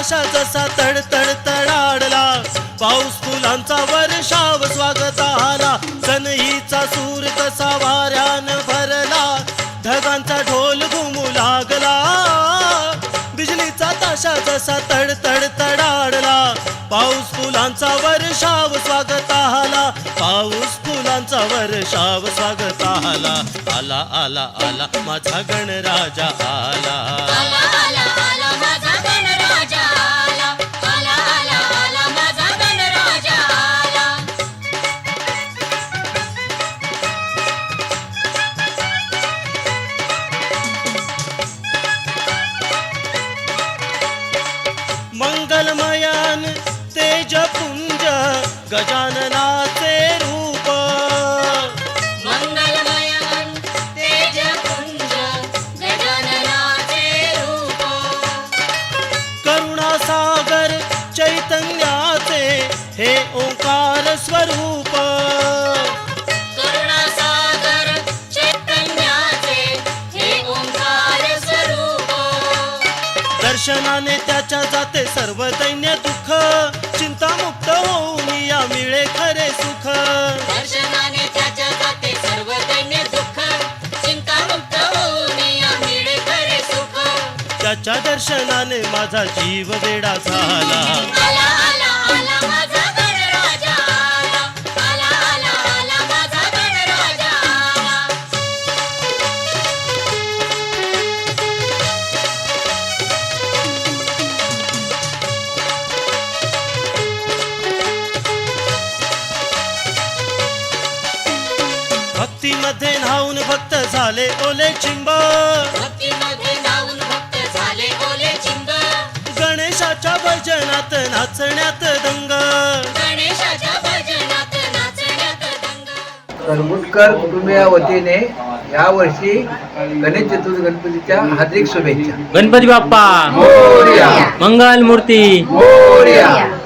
आकाशा जसा तड तड तडाडला पाऊस फुलांचा वर्षाव स्वागत आला. सनईचा सूर कसा वाऱ्यान भरला ढगांचा ढोल घुमू लागला. बिजलीचा ताशा जसा तड तड तडाडला पाऊस फुलांचा वर्षाव स्वागत आला. पाऊस फुलांचा वर्षाव स्वागत आला. आला आला आला माझा गणराजा आला. आला आला. मंगलमयान तेजपुंज गजाननाचे रूप. मंगलमयन तेजपुंज गजाननाचे रूप. करुणासागर चैतन्याचे हे ओंकार स्वरूप. दर्शनाने त्याच्या जाते सर्व दैन्य दुःख. चिंतामुक्त होऊन या मिळे खरे सुख. दर्शनाने त्याच्या जाते सर्व दैन्य दुःख. चिंतामुक्त होऊन या मिळे खरे सुख. त्याच्या दर्शनाने माझा जीव वेडा झाला. आला आला आला झाले ओले चिंब. गणेशाच्या भजनात नाचण्यात दंग. गणेशाच्या भजनात नाचण्यात दंग. करमुटकर कुटुंबिया वतीने यावर्षी गणेश चतुर्थी गणपतीच्या हार्दिक शुभेच्छा. गणपती बाप्पा. मोरया. मंगल मूर्ती. मोरया.